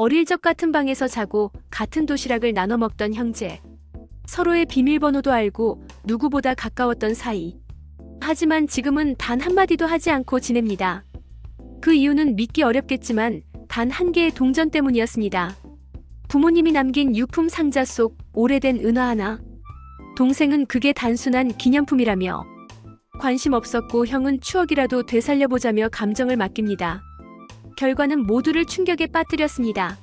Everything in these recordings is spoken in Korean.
어릴 적 같은 방에서 자고 같은 도시락을 나눠 먹던 형제. 서로의 비밀번호도 알고 누구보다 가까웠던 사이. 하지만 지금은 단 한마디도 하지 않고 지냅니다. 그 이유는 믿기 어렵겠지만 단 한 개의 동전 때문이었습니다. 부모님이 남긴 유품 상자 속 오래된 은화 하나. 동생은 그게 단순한 기념품이라며 관심 없었고 형은 추억이라도 되살려보자며 감정을 맡깁니다. 결과는 모두를 충격에 빠뜨렸습니다.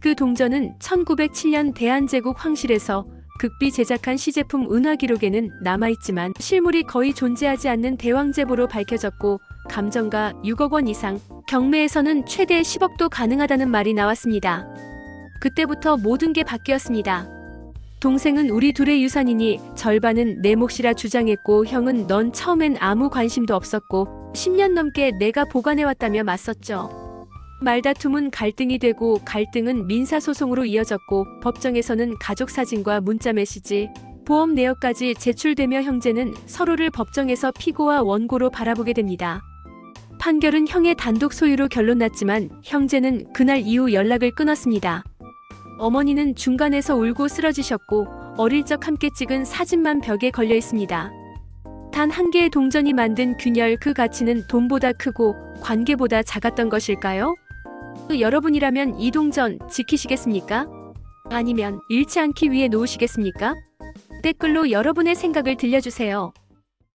그 동전은 1907년 대한제국 황실에서 극비 제작한 시제품 은화 기록에는 남아있지만 실물이 거의 존재하지 않는 대왕제보로 밝혀졌고 감정가 6억 원 이상, 경매에서는 최대 10억도 가능하다는 말이 나왔습니다. 그때부터 모든 게 바뀌었습니다. 동생은 우리 둘의 유산이니 절반은 내 몫이라 주장했고 형은 넌 처음엔 아무 관심도 없었고 10년 넘게 내가 보관해왔다며 맞섰죠. 말다툼은 갈등이 되고 갈등은 민사소송으로 이어졌고 법정에서는 가족 사진과 문자 메시지, 보험 내역까지 제출되며 형제는 서로를 법정에서 피고와 원고로 바라보게 됩니다. 판결은 형의 단독 소유로 결론 났지만 형제는 그날 이후 연락을 끊었습니다. 어머니는 중간에서 울고 쓰러지셨고 어릴 적 함께 찍은 사진만 벽에 걸려 있습니다. 단 한 개의 동전이 만든 균열 그 가치는 돈보다 크고 관계보다 작았던 것일까요? 여러분이라면 이 동전 지키시겠습니까? 아니면 잃지 않기 위해 놓으시겠습니까? 댓글로 여러분의 생각을 들려주세요.